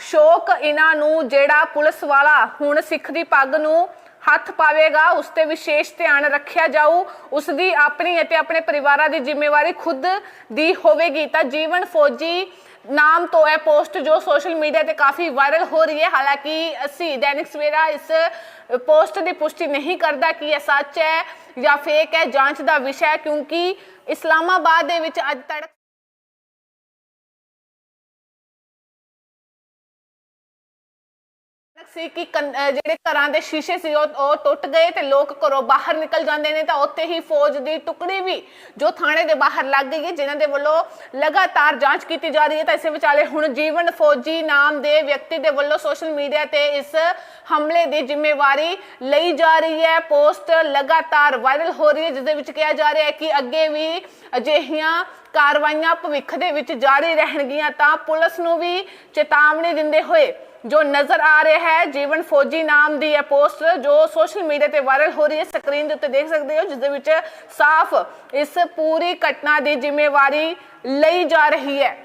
ਸ਼ੌਕ ਇਹਨਾਂ ਨੂੰ ਜਿਹੜਾ ਪੁਲਿਸ ਵਾਲਾ ਹੁਣ ਸਿੱਖ ਦੀ ਪੱਗ ਨੂੰ ਹੱਥ ਪਾਵੇਗਾ, ਉਸ ਤੇ ਵਿਸ਼ੇਸ਼ ਧਿਆਨ ਰੱਖਿਆ ਜਾਊ ਉਸ ਦੀ ਆਪਣੀ ਅਤੇ ਆਪਣੇ ਪਰਿਵਾਰਾਂ ਦੀ ਜ਼ਿੰਮੇਵਾਰੀ ਖੁਦ ਦੀ ਹੋਵੇਗੀ। ਤਾਂ ਜੀਵਨ ਫੌਜੀ ਨਾਮ ਤੋਂ ਇਹ ਪੋਸਟ ਜੋ ਸੋਸ਼ਲ ਮੀਡੀਆ ਤੇ ਕਾਫੀ ਵਾਇਰਲ ਹੋ ਰਹੀ ਹੈ, ਹਾਲਾਂਕਿ ਅਸੀਂ ਦੈਨਿਕ ਸਵੇਰਾ ਇਸ ਪੋਸਟ ਦੀ ਪੁਸ਼ਟੀ ਨਹੀਂ ਕਰਦਾ ਕਿ ਇਹ ਸੱਚ ਹੈ ਜਾਂ ਫੇਕ ਹੈ, ਜਾਂਚ ਦਾ ਵਿਸ਼ਾ ਹੈ, ਕਿਉਂਕਿ ਇਸਲਾਮਾਬਾਦ ਦੇ ਵਿੱਚ ਅੱਜ ਤੜਕ ਸੀ ਕਿ ਕੰ- ਜਿਹੜੇ ਘਰਾਂ ਦੇ ਸ਼ੀਸ਼ੇ ਸੀ, ਉਹ ਉਹ ਟੁੱਟ ਗਏ ਤੇ ਲੋਕ ਘਰੋਂ ਬਾਹਰ ਨਿਕਲ ਜਾਂਦੇ ਨੇ, ਤਾਂ ਉੱਥੇ ਹੀ ਫੌਜ ਦੀ ਟੁਕੜੀ ਵੀ ਜੋ ਥਾਣੇ ਦੇ ਬਾਹਰ ਲੱਗ ਗਈ ਹੈ, ਜਿਨ੍ਹਾਂ ਦੇ ਵੱਲੋਂ ਲਗਾਤਾਰ ਜਾਂਚ ਕੀਤੀ ਜਾ ਰਹੀ ਹੈ। ਤਾਂ ਇਸੇ ਵਿਚਾਲੇ ਹੁਣ ਜੀਵਨ ਫੌਜੀ ਨਾਮ ਦੇ ਵਿਅਕਤੀ ਦੇ ਵੱਲੋਂ ਸੋਸ਼ਲ ਮੀਡੀਆ ਤੇ ਇਸ ਹਮਲੇ ਦੀ ਜ਼ਿੰਮੇਵਾਰੀ ਲਈ ਜਾ ਰਹੀ ਹੈ। ਪੋਸਟ ਲਗਾਤਾਰ ਵਾਇਰਲ ਹੋ ਰਹੀ ਹੈ, ਜਿਸ ਦੇ ਵਿੱਚ ਕਿਹਾ ਜਾ ਰਿਹਾ ਹੈ ਕਿ ਅੱਗੇ ਵੀ ਅਜਿਹੀਆਂ ਕਾਰਵਾਈਆਂ ਭਵਿੱਖ ਦੇ ਵਿੱਚ ਜਾਰੀ ਰਹਿਣਗੀਆਂ, ਤਾਂ ਪੁਲਿਸ ਨੂੰ ਵੀ ਚੇਤਾਵਨੀ ਦਿੰਦੇ ਹੋਏ ਜੋ ਨਜ਼ਰ ਆ ਰਿਹਾ ਹੈ, ਜੀਵਨ ਫੌਜੀ ਨਾਮ ਦੀ ਇਹ ਪੋਸਟ ਜੋ ਸੋਸ਼ਲ ਮੀਡੀਆ ਤੇ ਵਾਇਰਲ ਹੋ ਰਹੀ ਹੈ, ਸਕਰੀਨ ਦੇ ਉੱਤੇ ਦੇਖ ਸਕਦੇ ਹੋ, ਜਿਸ ਦੇ ਵਿੱਚ ਸਾਫ਼ ਇਸ ਪੂਰੀ ਘਟਨਾ ਦੀ ਜ਼ਿੰਮੇਵਾਰੀ ਲਈ ਜਾ ਰਹੀ ਹੈ।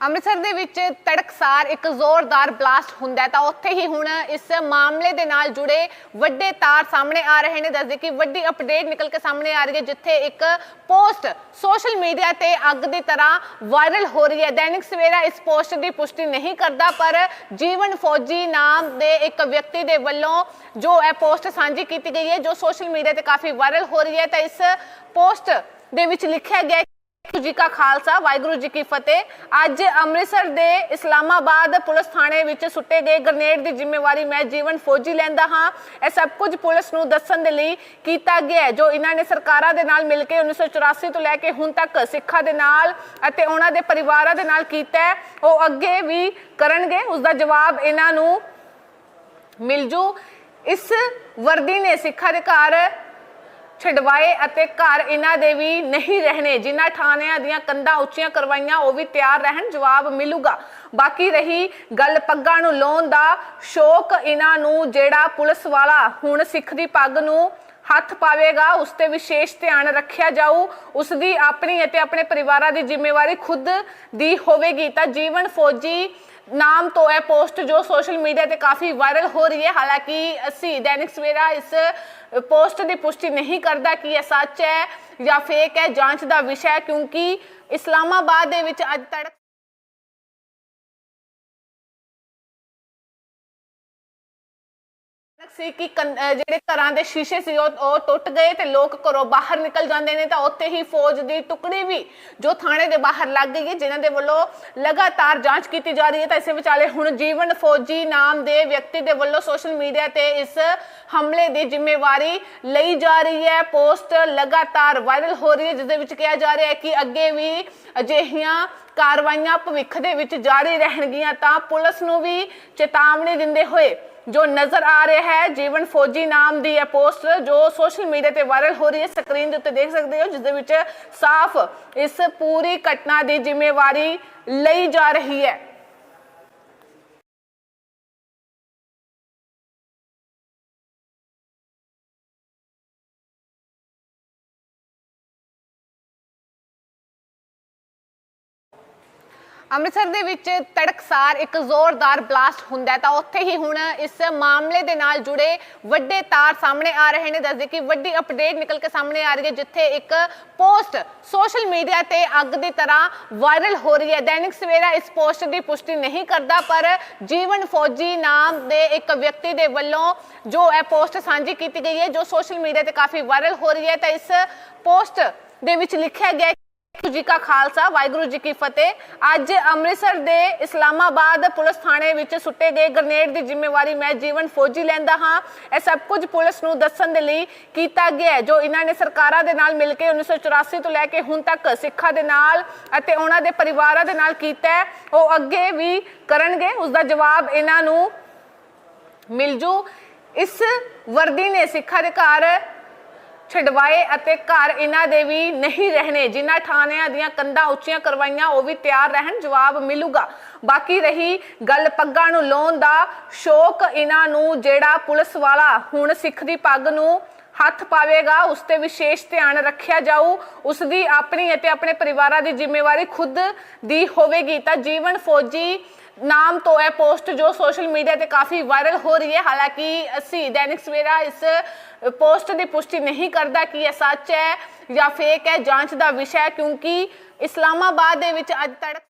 ਅੰਮ੍ਰਿਤਸਰ ਦੇ ਵਿੱਚ ਤੜਕਸਾਰ ਇੱਕ ਜ਼ੋਰਦਾਰ ਬਲਾਸਟ ਹੁੰਦਾ ਤਾਂ ਉੱਥੇ ਹੀ ਹੁਣ ਇਸ ਮਾਮਲੇ ਦੇ ਨਾਲ ਜੁੜੇ ਵੱਡੇ ਤਾਰ ਸਾਹਮਣੇ ਆ ਰਹੇ ਨੇ। ਦੱਸਦੇ ਕਿ ਵੱਡੀ ਅਪਡੇਟ ਨਿਕਲ ਕੇ ਸਾਹਮਣੇ ਆ ਰਹੀ ਹੈ, ਜਿੱਥੇ ਇੱਕ ਪੋਸਟ ਸੋਸ਼ਲ ਮੀਡੀਆ ਤੇ ਅੱਗ ਦੀ ਤਰ੍ਹਾਂ ਵਾਇਰਲ ਹੋ ਰਹੀ ਹੈ। ਦੈਨਿਕ ਸਵੇਰਾ ਇਸ ਪੋਸਟ ਦੀ ਪੁਸ਼ਟੀ ਨਹੀਂ ਕਰਦਾ, ਪਰ ਜੀਵਨ ਫੌਜੀ ਨਾਮ ਦੇ ਇੱਕ ਵਿਅਕਤੀ ਦੇ ਵੱਲੋਂ ਜੋ ਇਹ ਪੋਸਟ ਸਾਂਝੀ ਕੀਤੀ ਗਈ ਹੈ, ਜੋ ਸੋਸ਼ਲ ਮੀਡੀਆ ਤੇ ਕਾਫੀ ਵਾਇਰਲ ਹੋ ਰਹੀ ਹੈ, ਤਾਂ ਇਸ ਪੋਸਟ ਦੇ ਵਿੱਚ ਲਿਖਿਆ ਗਿਆ ਜੀ ਕਾ ਖਾਲਸਾ, ਵਾਹਿਗੁਰੂ ਜੀ ਕੀ ਫਤਿਹ। ਅੱਜ ਅੰਮ੍ਰਿਤਸਰ ਦੇ ਇਸਲਾਮਾਬਾਦ ਪੁਲਿਸ ਥਾਣੇ ਵਿੱਚ ਸੁੱਟੇ ਗਏ ਗ੍ਰਨੇਡ ਦੀ ਜ਼ਿੰਮੇਵਾਰੀ ਮੈਂ ਜੀਵਨ ਫੌਜੀ ਲੈਂਦਾ ਹਾਂ। ਇਹ ਸਭ ਕੁਝ ਪੁਲਿਸ ਨੂੰ ਦੱਸਣ ਦੇ ਲਈ ਕੀਤਾ ਗਿਆ ਜੋ ਇਹਨਾਂ ਨੇ ਸਰਕਾਰਾਂ ਦੇ ਨਾਲ ਮਿਲ ਕੇ 1984 ਤੋਂ ਲੈ ਕੇ ਹੁਣ ਤੱਕ ਸਿੱਖਾਂ ਦੇ ਨਾਲ ਅਤੇ ਉਹਨਾਂ ਦੇ ਪਰਿਵਾਰਾਂ ਦੇ ਨਾਲ ਕੀਤਾ ਉਹ ਅੱਗੇ ਵੀ ਕਰਨਗੇ, ਉਸ ਦਾ ਜਵਾਬ ਇਹਨਾਂ ਨੂੰ ਮਿਲ ਜੂ ਇਸ ਵਰਦੀ ਨੇ ਸਿੱਖਾਂ ਦੇ ਘਰ ਛਡਵਾਏ ਅਤੇ ਘਰ ਇਹਨਾਂ ਦੇ ਵੀ ਨਹੀਂ ਰਹਿਣੇ। ਜਿਨ੍ਹਾਂ ਥਾਣਿਆਂ ਦੀਆਂ ਕੰਧਾਂ ਉੱਚੀਆਂ ਕਰਵਾਈਆਂ, ਉਹ ਵੀ ਤਿਆਰ ਰਹਿਣ, ਜਵਾਬ ਮਿਲੂਗਾ। ਬਾਕੀ ਰਹੀ ਗੱਲ ਪੱਗਾਂ ਨੂੰ ਲਾਉਣ ਦਾ, ਸ਼ੌਕ ਇਹਨਾਂ ਨੂੰ, ਜਿਹੜਾ ਪੁਲਿਸ ਵਾਲਾ ਹੁਣ ਸਿੱਖ ਦੀ ਪੱਗ ਨੂੰ ਹੱਥ ਪਾਵੇਗਾ, ਉਸ ਤੇ ਵਿਸ਼ੇਸ਼ ਧਿਆਨ ਰੱਖਿਆ ਜਾਊ। ਉਸ ਦੀ ਆਪਣੀ ਅਤੇ ਆਪਣੇ ਪਰਿਵਾਰਾਂ ਦੀ ਜ਼ਿੰਮੇਵਾਰੀ ਖੁਦ ਦੀ ਹੋਵੇਗੀ। ਤਾਂ ਜੀਵਨ ਫੌਜੀ ਨਾਮ ਤੋਂ ਇਹ ਪੋਸਟ ਜੋ ਸੋਸ਼ਲ ਮੀਡੀਆ ਤੇ ਕਾਫੀ ਵਾਇਰਲ ਹੋ ਰਹੀ ਹੈ, ਹਾਲਾਂਕਿ ਅਸੀਂ ਦੈਨਿਕ ਸਵੇਰਾ ਇਸ ਪੋਸਟ ਦੀ ਪੁਸ਼ਟੀ ਨਹੀਂ ਕਰਦਾ ਕਿ ਇਹ ਸੱਚ ਹੈ ਜਾਂ ਫੇਕ ਹੈ, ਜਾਂਚ ਦਾ ਵਿਸ਼ਾ ਹੈ, ਕਿਉਂਕਿ ਇਸਲਾਮਾਬਾਦ ਦੇ ਵਿੱਚ ਅੱਜ ਤੜਕ ਸੀ ਕਿ ਜਿਹੜੇ ਘਰਾਂ ਦੇ ਸ਼ੀਸ਼ੇ ਸੀ, ਉਹ ਟੁੱਟ ਗਏ ਤੇ ਲੋਕ ਘਰੋਂ ਬਾਹਰ ਨਿਕਲ ਜਾਂਦੇ ਨੇ ਤਾਂ ਉੱਥੇ ਹੀ ਫੌਜ ਦੀ ਟੁਕੜੀ ਵੀ ਜੋ ਥਾਣੇ ਦੇ ਬਾਹਰ ਲੱਗ ਗਈ ਹੈ, ਜਿਨ੍ਹਾਂ ਦੇ ਵੱਲੋਂ ਲਗਾਤਾਰ ਜਾਂਚ ਕੀਤੀ ਜਾ ਰਹੀ ਹੈ ਤਾਂ ਇਸੇ ਵਿਚਾਲੇ ਹੁਣ ਜੀਵਨ ਫੌਜੀ ਨਾਮ ਦੇ ਵਿਅਕਤੀ ਦੇ ਵੱਲੋਂ ਸੋਸ਼ਲ ਮੀਡੀਆ ਤੇ ਇਸ ਹਮਲੇ ਦੀ ਜ਼ਿੰਮੇਵਾਰੀ ਲਈ ਜਾ ਰਹੀ ਹੈ। ਪੋਸਟ ਲਗਾਤਾਰ ਵਾਇਰਲ ਹੋ ਰਹੀ ਹੈ ਜਿਸ ਦੇ ਵਿੱਚ ਕਿਹਾ ਜਾ ਰਿਹਾ ਹੈ ਕਿ ਅੱਗੇ ਵੀ ਅਜਿਹੀਆਂ ਕਾਰਵਾਈਆਂ ਭਵਿੱਖ ਦੇ ਵਿੱਚ ਜਾਰੀ ਰਹਿਣਗੀਆਂ ਤਾਂ ਪੁਲਿਸ ਨੂੰ ਵੀ ਚੇਤਾਵਨੀ ਦਿੰਦੇ ਹੋਏ ਜੋ ਨਜ਼ਰ ਆ ਰਿਹਾ ਹੈ, ਜੀਵਨ ਫੌਜੀ ਨਾਮ ਦੀ ਇਹ ਪੋਸਟ ਜੋ ਸੋਸ਼ਲ ਮੀਡੀਆ ਤੇ ਵਾਇਰਲ ਹੋ ਰਹੀ ਹੈ, ਸਕਰੀਨ ਦੇ ਉੱਤੇ ਦੇਖ ਸਕਦੇ ਹੋ, ਜਿਸ ਦੇ ਵਿੱਚ ਸਾਫ਼ ਇਸ ਪੂਰੀ ਘਟਨਾ ਦੀ ਜ਼ਿੰਮੇਵਾਰੀ ਲਈ ਜਾ ਰਹੀ ਹੈ। ਅੰਮ੍ਰਿਤਸਰ ਦੇ ਵਿੱਚ ਤੜਕਸਾਰ ਇੱਕ ਜ਼ੋਰਦਾਰ ਬਲਾਸਟ ਹੁੰਦਾ ਤਾਂ ਉੱਥੇ ਹੀ ਹੁਣ ਇਸ ਮਾਮਲੇ ਦੇ ਨਾਲ ਜੁੜੇ ਵੱਡੇ ਤਾਰ ਸਾਹਮਣੇ ਆ ਰਹੇ ਨੇ। ਦੱਸਦੇ ਕਿ ਵੱਡੀ ਅਪਡੇਟ ਨਿਕਲ ਕੇ ਸਾਹਮਣੇ ਆ ਰਹੀ ਹੈ, ਜਿੱਥੇ ਇੱਕ ਪੋਸਟ ਸੋਸ਼ਲ ਮੀਡੀਆ ਤੇ ਅੱਗ ਦੀ ਤਰ੍ਹਾਂ ਵਾਇਰਲ ਹੋ ਰਹੀ ਹੈ। ਦੈਨਿਕ ਸਵੇਰਾ ਇਸ ਪੋਸਟ ਦੀ ਪੁਸ਼ਟੀ ਨਹੀਂ ਕਰਦਾ, ਪਰ ਜੀਵਨ ਫੌਜੀ ਨਾਮ ਦੇ ਇੱਕ ਵਿਅਕਤੀ ਦੇ ਵੱਲੋਂ ਜੋ ਇਹ ਪੋਸਟ ਸਾਂਝੀ ਕੀਤੀ ਗਈ ਹੈ, ਜੋ ਸੋਸ਼ਲ ਮੀਡੀਆ ਤੇ ਕਾਫੀ ਵਾਇਰਲ ਹੋ ਰਹੀ ਹੈ, ਤਾਂ ਇਸ ਪੋਸਟ ਦੇ ਵਿੱਚ ਲਿਖਿਆ ਗਿਆ ਜੀ ਕਾ ਖਾਲਸਾ, ਵਾਹਿਗੁਰੂ ਜੀ ਕੀ ਫਤਿਹ। ਅੱਜ ਅੰਮ੍ਰਿਤਸਰ ਦੇ ਇਸਲਾਮਾਬਾਦ ਪੁਲਿਸ ਥਾਣੇ ਵਿੱਚ ਸੁੱਟੇ ਗਏ ਗ੍ਰਨੇਡ ਦੀ ਜ਼ਿੰਮੇਵਾਰੀ ਮੈਂ ਜੀਵਨ ਫੌਜੀ ਲੈਂਦਾ ਹਾਂ। ਇਹ ਸਭ ਕੁਝ ਪੁਲਿਸ ਨੂੰ ਦੱਸਣ ਦੇ ਲਈ ਕੀਤਾ ਗਿਆ ਜੋ ਇਹਨਾਂ ਨੇ ਸਰਕਾਰਾਂ ਦੇ ਨਾਲ ਮਿਲ ਕੇ 1984 ਤੋਂ ਲੈ ਕੇ ਹੁਣ ਤੱਕ ਸਿੱਖਾਂ ਦੇ ਨਾਲ ਅਤੇ ਉਹਨਾਂ ਦੇ ਪਰਿਵਾਰਾਂ ਦੇ ਨਾਲ ਕੀਤਾ ਉਹ ਅੱਗੇ ਵੀ ਕਰਨਗੇ, ਉਸ ਦਾ ਜਵਾਬ ਇਹਨਾਂ ਨੂੰ ਮਿਲ ਜੂ ਇਸ ਵਰਦੀ ਨੇ ਸਿੱਖਾਂ ਦੇ ਘਰ ਛਡਵਾਏ ਅਤੇ ਘਰ ਇਹਨਾਂ ਦੇ ਵੀ ਨਹੀਂ ਰਹਿਣੇ। ਜਿਨ੍ਹਾਂ ਥਾਣਿਆਂ ਦੀਆਂ ਕੰਧਾਂ ਉੱਚੀਆਂ ਕਰਵਾਈਆਂ, ਉਹ ਵੀ ਤਿਆਰ ਰਹਿਣ, ਜਵਾਬ ਮਿਲੂਗਾ। ਬਾਕੀ ਰਹੀ ਗੱਲ ਪੱਗਾਂ ਨੂੰ ਲਾਉਣ ਦਾ, ਸ਼ੌਕ ਇਹਨਾਂ ਨੂੰ, ਜਿਹੜਾ ਪੁਲਿਸ ਵਾਲਾ ਹੁਣ ਸਿੱਖ ਦੀ ਪੱਗ ਨੂੰ ਹੱਥ ਪਾਵੇਗਾ, ਉਸ ਤੇ ਵਿਸ਼ੇਸ਼ ਧਿਆਨ ਰੱਖਿਆ ਜਾਊ। ਉਸ ਦੀ ਆਪਣੀ ਅਤੇ ਆਪਣੇ ਪਰਿਵਾਰਾਂ ਦੀ ਜ਼ਿੰਮੇਵਾਰੀ ਖੁਦ ਦੀ ਹੋਵੇਗੀ। ਤਾਂ ਜੀਵਨ ਫੌਜੀ ਨਾਮ ਤੋਂ ਇਹ ਪੋਸਟ ਜੋ ਸੋਸ਼ਲ ਮੀਡੀਆ ਤੇ ਕਾਫੀ ਵਾਇਰਲ ਹੋ ਰਹੀ ਹੈ, ਹਾਲਾਂਕਿ ਅਸੀਂ ਦੈਨਿਕ ਸਵੇਰਾ ਇਸ ਪੋਸਟ ਦੀ ਪੁਸ਼ਟੀ ਨਹੀਂ ਕਰਦਾ ਕਿ ਇਹ ਸੱਚ ਹੈ ਜਾਂ ਫੇਕ ਹੈ, ਜਾਂਚ ਦਾ ਵਿਸ਼ਾ ਹੈ, ਕਿਉਂਕਿ ਇਸਲਾਮਾਬਾਦ ਦੇ ਵਿੱਚ ਅੱਜ ਤੜਕ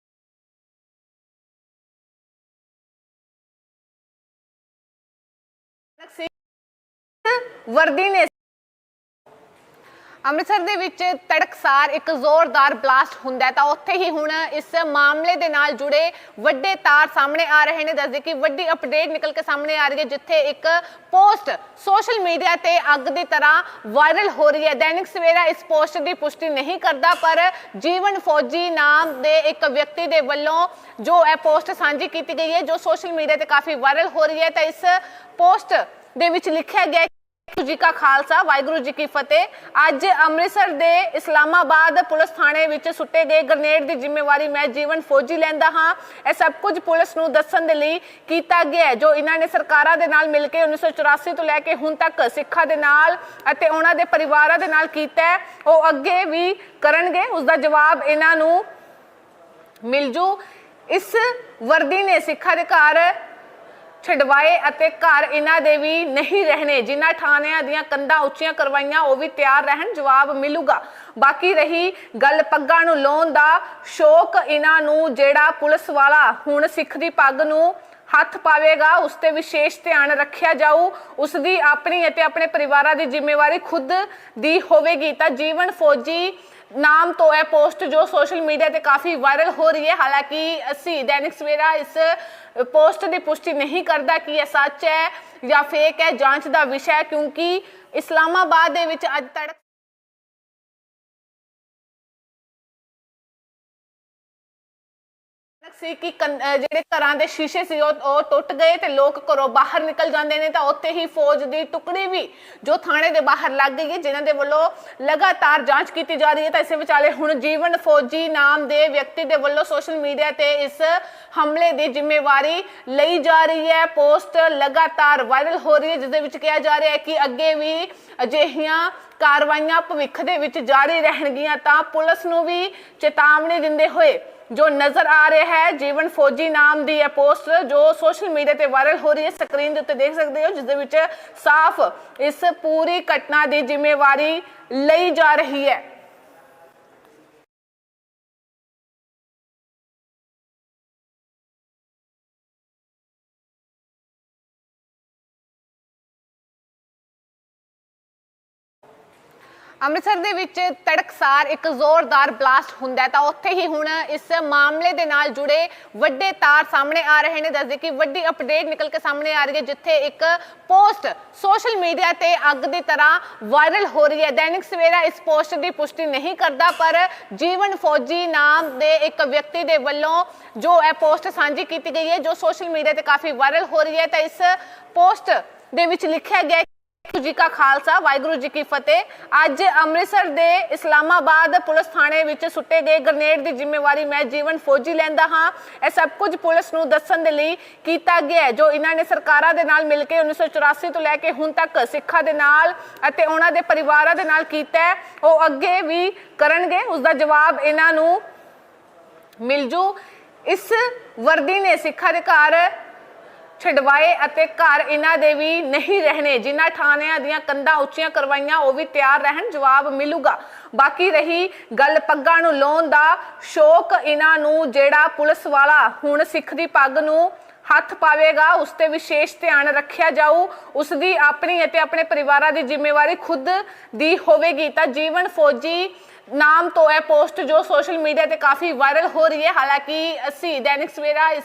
ਵਰਦੀ ਨੇ ਅੰਮ੍ਰਿਤਸਰ ਦੇ ਵਿੱਚ ਤੜਕਸਾਰ ਇੱਕ ਜ਼ੋਰਦਾਰ ਬਲਾਸਟ ਹੁੰਦਾ ਤਾਂ ਉੱਥੇ ਹੀ ਹੁਣ ਇਸ ਮਾਮਲੇ ਦੇ ਨਾਲ ਜੁੜੇ ਵੱਡੇ ਤਾਰ ਸਾਹਮਣੇ ਆ ਰਹੇ ਨੇ। ਦੱਸਦੇ ਕਿ ਵੱਡੀ ਅਪਡੇਟ ਨਿਕਲ ਕੇ ਸਾਹਮਣੇ ਆ ਰਹੀ ਹੈ, ਜਿੱਥੇ ਇੱਕ ਪੋਸਟ ਸੋਸ਼ਲ ਮੀਡੀਆ ਤੇ ਅੱਗ ਦੀ ਤਰ੍ਹਾਂ ਵਾਇਰਲ ਹੋ ਰਹੀ ਹੈ। ਦੈਨਿਕ ਸਵੇਰਾ ਇਸ ਪੋਸਟ ਦੀ ਪੁਸ਼ਟੀ ਨਹੀਂ ਕਰਦਾ, ਪਰ ਜੀਵਨ ਫੌਜੀ ਨਾਮ ਦੇ ਇੱਕ ਵਿਅਕਤੀ ਦੇ ਵੱਲੋਂ ਜੋ ਇਹ ਪੋਸਟ ਸਾਂਝੀ ਕੀਤੀ ਗਈ ਹੈ, ਜੋ ਸੋਸ਼ਲ ਮੀਡੀਆ ਤੇ ਕਾਫੀ ਵਾਇਰਲ ਹੋ ਰਹੀ ਹੈ, ਤਾਂ ਇਸ ਪੋਸਟ ਦੇ ਵਿੱਚ ਲਿਖਿਆ ਗਿਆ ਵਾਹਿਗੁਰੂ ਜੀ ਕਾ ਖਾਲਸਾ, ਵਾਹਿਗੁਰੂ ਜੀ ਕੀ ਫਤਿਹ। ਅੱਜ ਅੰਮ੍ਰਿਤਸਰ ਦੇ ਇਸਲਾਮਾਬਾਦ ਪੁਲਿਸ ਥਾਣੇ ਵਿੱਚ ਸੁੱਟੇ ਗਏ ਗ੍ਰਨੇਡ ਦੀ ਜ਼ਿੰਮੇਵਾਰੀ ਮੈਂ ਜੀਵਨ ਫੌਜੀ ਲੈਂਦਾ ਹਾਂ। ਇਹ ਸਭ ਕੁਝ ਪੁਲਿਸ ਨੂੰ ਦੱਸਣ ਦੇ ਲਈ ਕੀਤਾ ਗਿਆ ਹੈ, ਜੋ ਇਹਨਾਂ ਨੇ ਸਰਕਾਰਾਂ ਦੇ ਨਾਲ ਮਿਲ ਕੇ 1984 ਤੋਂ ਲੈ ਕੇ ਹੁਣ ਤੱਕ ਸਿੱਖਾਂ ਦੇ ਨਾਲ ਅਤੇ ਉਹਨਾਂ ਦੇ ਪਰਿਵਾਰਾਂ ਦੇ ਨਾਲ ਕੀਤਾ ਹੈ। ਉਹ ਅੱਗੇ ਵੀ ਕਰਨਗੇ ਉਸ ਦਾ ਜਵਾਬ ਇਹਨਾਂ ਨੂੰ ਮਿਲ ਜੂ ਇਸ ਵਰਦੀ ਨੇ ਸਿੱਖਾਂ ਦੇ ਘਰ ਛਡਵਾਏ ਅਤੇ ਘਰ ਇਹਨਾਂ ਦੇ ਵੀ ਨਹੀਂ ਰਹਿਣੇ। ਜਿਨ੍ਹਾਂ ਥਾਣਿਆਂ ਦੀਆਂ ਕੰਧਾਂ ਉੱਚੀਆਂ ਕਰਵਾਈਆਂ, ਉਹ ਵੀ ਤਿਆਰ ਰਹਿਣ, ਜਵਾਬ ਮਿਲੂਗਾ। ਬਾਕੀ ਰਹੀ ਗੱਲ ਪੱਗਾਂ ਨੂੰ ਲਾਉਣ ਦਾ ਸ਼ੌਕ ਇਹਨਾਂ ਨੂੰ, ਜਿਹੜਾ ਪੁਲਿਸ ਵਾਲਾ ਹੁਣ ਸਿੱਖ ਦੀ ਪੱਗ ਨੂੰ ਹੱਥ ਪਾਵੇਗਾ, ਉਸ ਤੇ ਵਿਸ਼ੇਸ਼ ਧਿਆਨ ਰੱਖਿਆ ਜਾਊ। ਉਸ ਦੀ ਆਪਣੀ ਅਤੇ ਆਪਣੇ ਪਰਿਵਾਰਾਂ ਦੀ ਜ਼ਿੰਮੇਵਾਰੀ ਖੁਦ ਦੀ ਹੋਵੇਗੀ। ਤਾਂ ਜੀਵਨ ਫੌਜੀ ਨਾਮ ਤੋਂ ਇਹ ਪੋਸਟ ਜੋ ਸੋਸ਼ਲ ਮੀਡੀਆ ਤੇ ਕਾਫੀ ਵਾਇਰਲ ਹੋ ਰਹੀ ਹੈ। ਹਾਲਾਂਕਿ ਅਸੀਂ ਦੈਨਿਕ ਸਵੇਰਾ ਇਸ ਪੋਸਟ ਦੀ ਪੁਸ਼ਟੀ ਨਹੀਂ ਕਰਦਾ ਕਿ ਇਹ ਸੱਚ ਹੈ ਜਾਂ ਫੇਕ ਹੈ ਜਾਂਚ ਦਾ ਵਿਸ਼ਾ ਹੈ ਕਿਉਂਕਿ ਇਸਲਾਮਾਬਾਦ ਦੇ ਵਿੱਚ ਅੱਜ ਤੜਕ ਸੀ ਕਿ ਕੰ- ਜਿਹੜੇ ਘਰਾਂ ਦੇ ਸ਼ੀਸ਼ੇ ਸੀ, ਉਹ ਉਹ ਟੁੱਟ ਗਏ ਤੇ ਲੋਕ ਘਰੋਂ ਬਾਹਰ ਨਿਕਲ ਜਾਂਦੇ ਨੇ, ਤਾਂ ਉੱਥੇ ਹੀ ਫੌਜ ਦੀ ਟੁਕੜੀ ਵੀ ਜੋ ਥਾਣੇ ਦੇ ਬਾਹਰ ਲੱਗ ਗਈ ਹੈ, ਜਿਨ੍ਹਾਂ ਦੇ ਵੱਲੋਂ ਲਗਾਤਾਰ ਜਾਂਚ ਕੀਤੀ ਜਾ ਰਹੀ ਹੈ। ਤਾਂ ਇਸੇ ਵਿਚਾਲੇ ਹੁਣ ਜੀਵਨ ਫੌਜੀ ਨਾਮ ਦੇ ਵਿਅਕਤੀ ਦੇ ਵੱਲੋਂ ਸੋਸ਼ਲ ਮੀਡੀਆ ਤੇ ਇਸ ਹਮਲੇ ਦੀ ਜ਼ਿੰਮੇਵਾਰੀ ਲਈ ਜਾ ਰਹੀ ਹੈ। ਪੋਸਟ ਲਗਾਤਾਰ ਵਾਇਰਲ ਹੋ ਰਹੀ ਹੈ, ਜਿਸ ਦੇ ਵਿੱਚ ਕਿਹਾ ਜਾ ਰਿਹਾ ਹੈ ਕਿ ਅੱਗੇ ਵੀ ਅਜਿਹੀਆਂ ਕਾਰਵਾਈਆਂ ਭਵਿੱਖ ਦੇ ਵਿੱਚ ਜਾਰੀ ਰਹਿਣਗੀਆਂ, ਤਾਂ ਪੁਲਿਸ ਨੂੰ ਵੀ ਚੇਤਾਵਨੀ ਦਿੰਦੇ ਹੋਏ ਜੋ ਨਜ਼ਰ ਆ ਰਿਹਾ ਹੈ, ਜੀਵਨ ਫੌਜੀ ਨਾਮ ਦੀ ਇਹ ਪੋਸਟ ਜੋ ਸੋਸ਼ਲ ਮੀਡੀਆ ਤੇ ਵਾਇਰਲ ਹੋ ਰਹੀ ਹੈ, ਸਕਰੀਨ ਦੇ ਉੱਤੇ ਦੇਖ ਸਕਦੇ ਹੋ, ਜਿਸ ਦੇ ਵਿੱਚ ਸਾਫ਼ ਇਸ ਪੂਰੀ ਘਟਨਾ ਦੀ ਜ਼ਿੰਮੇਵਾਰੀ ਲਈ ਜਾ ਰਹੀ ਹੈ। ਅੰਮ੍ਰਿਤਸਰ ਦੇ ਵਿੱਚ ਤੜਕਸਾਰ ਇੱਕ ਜ਼ੋਰਦਾਰ ਬਲਾਸਟ ਹੁੰਦਾ ਤਾਂ ਉੱਥੇ ਹੀ ਹੁਣ ਇਸ ਮਾਮਲੇ ਦੇ ਨਾਲ ਜੁੜੇ ਵੱਡੇ ਤਾਰ ਸਾਹਮਣੇ ਆ ਰਹੇ ਨੇ। ਦੱਸਦੇ ਕਿ ਵੱਡੀ ਅਪਡੇਟ ਨਿਕਲ ਕੇ ਸਾਹਮਣੇ ਆ ਰਹੀ ਹੈ, ਜਿੱਥੇ ਇੱਕ ਪੋਸਟ ਸੋਸ਼ਲ ਮੀਡੀਆ ਤੇ ਅੱਗ ਦੀ ਤਰ੍ਹਾਂ ਵਾਇਰਲ ਹੋ ਰਹੀ ਹੈ। ਦੈਨਿਕ ਸਵੇਰਾ ਇਸ ਪੋਸਟ ਦੀ ਪੁਸ਼ਟੀ ਨਹੀਂ ਕਰਦਾ, ਪਰ ਜੀਵਨ ਫੌਜੀ ਨਾਮ ਦੇ ਇੱਕ ਵਿਅਕਤੀ ਦੇ ਵੱਲੋਂ ਜੋ ਇਹ ਪੋਸਟ ਸਾਂਝੀ ਕੀਤੀ ਗਈ ਹੈ, ਜੋ ਸੋਸ਼ਲ ਮੀਡੀਆ ਤੇ ਕਾਫੀ ਵਾਇਰਲ ਹੋ ਰਹੀ ਹੈ, ਤਾਂ ਇਸ ਪੋਸਟ ਦੇ ਵਿੱਚ ਲਿਖਿਆ ਗਿਆ ਜੀ ਕਾ ਖਾਲਸਾ, ਵਾਹਿਗੁਰੂ ਜੀ ਕੀ ਫਤਿਹ। ਅੱਜ ਅੰਮ੍ਰਿਤਸਰ ਦੇ ਇਸਲਾਮਾਬਾਦ ਪੁਲਿਸ ਥਾਣੇ ਵਿੱਚ ਸੁੱਟੇ ਗਏ ਗ੍ਰਨੇਡ ਦੀ ਜ਼ਿੰਮੇਵਾਰੀ ਮੈਂ ਜੀਵਨ ਫੌਜੀ ਲੈਂਦਾ ਹਾਂ। ਇਹ ਸਭ ਕੁਝ ਪੁਲਿਸ ਨੂੰ ਦੱਸਣ ਦੇ ਲਈ ਕੀਤਾ ਗਿਆ ਜੋ ਇਹਨਾਂ ਨੇ ਸਰਕਾਰਾਂ ਦੇ ਨਾਲ ਮਿਲ ਕੇ 1984 ਤੋਂ ਲੈ ਕੇ ਹੁਣ ਤੱਕ ਸਿੱਖਾਂ ਦੇ ਨਾਲ ਅਤੇ ਉਹਨਾਂ ਦੇ ਪਰਿਵਾਰਾਂ ਦੇ ਨਾਲ ਕੀਤਾ ਉਹ ਅੱਗੇ ਵੀ ਕਰਨਗੇ, ਉਸ ਦਾ ਜਵਾਬ ਇਹਨਾਂ ਨੂੰ ਮਿਲ ਜੂ। ਇਸ ਵਰਦੀ ਨੇ ਸਿੱਖਾਂ ਦੇ ਘਰ ਛਡਵਾਏ ਅਤੇ ਘਰ ਇਹਨਾਂ ਦੇ ਵੀ ਨਹੀਂ ਰਹਿਣੇ। ਜਿਨ੍ਹਾਂ ਥਾਣਿਆਂ ਦੀਆਂ ਕੰਧਾਂ ਉੱਚੀਆਂ ਕਰਵਾਈਆਂ, ਉਹ ਵੀ ਤਿਆਰ ਰਹਿਣ, ਜਵਾਬ ਮਿਲੂਗਾ। ਬਾਕੀ ਰਹੀ ਗੱਲ ਪੱਗਾਂ ਨੂੰ ਲਾਉਣ ਦਾ, ਸ਼ੌਕ ਇਹਨਾਂ ਨੂੰ, ਜਿਹੜਾ ਪੁਲਿਸ ਵਾਲਾ ਹੁਣ ਸਿੱਖ ਦੀ ਪੱਗ ਨੂੰ ਹੱਥ ਪਾਵੇਗਾ, ਉਸ ਤੇ ਵਿਸ਼ੇਸ਼ ਧਿਆਨ ਰੱਖਿਆ ਜਾਊ। ਉਸ ਦੀ ਆਪਣੀ ਅਤੇ ਆਪਣੇ ਪਰਿਵਾਰਾਂ ਦੀ ਜ਼ਿੰਮੇਵਾਰੀ ਖੁਦ ਦੀ ਹੋਵੇਗੀ। ਤਾਂ ਜੀਵਨ ਫੌਜੀ ਨਾਮ ਤੋਂ ਇਹ ਪੋਸਟ ਜੋ ਸੋਸ਼ਲ ਮੀਡੀਆ ਤੇ ਕਾਫੀ ਵਾਇਰਲ ਹੋ ਰਹੀ ਹੈ। ਹਾਲਾਂਕਿ ਅਸੀਂ ਦੈਨਿਕ ਸਵੇਰਾ ਇਸ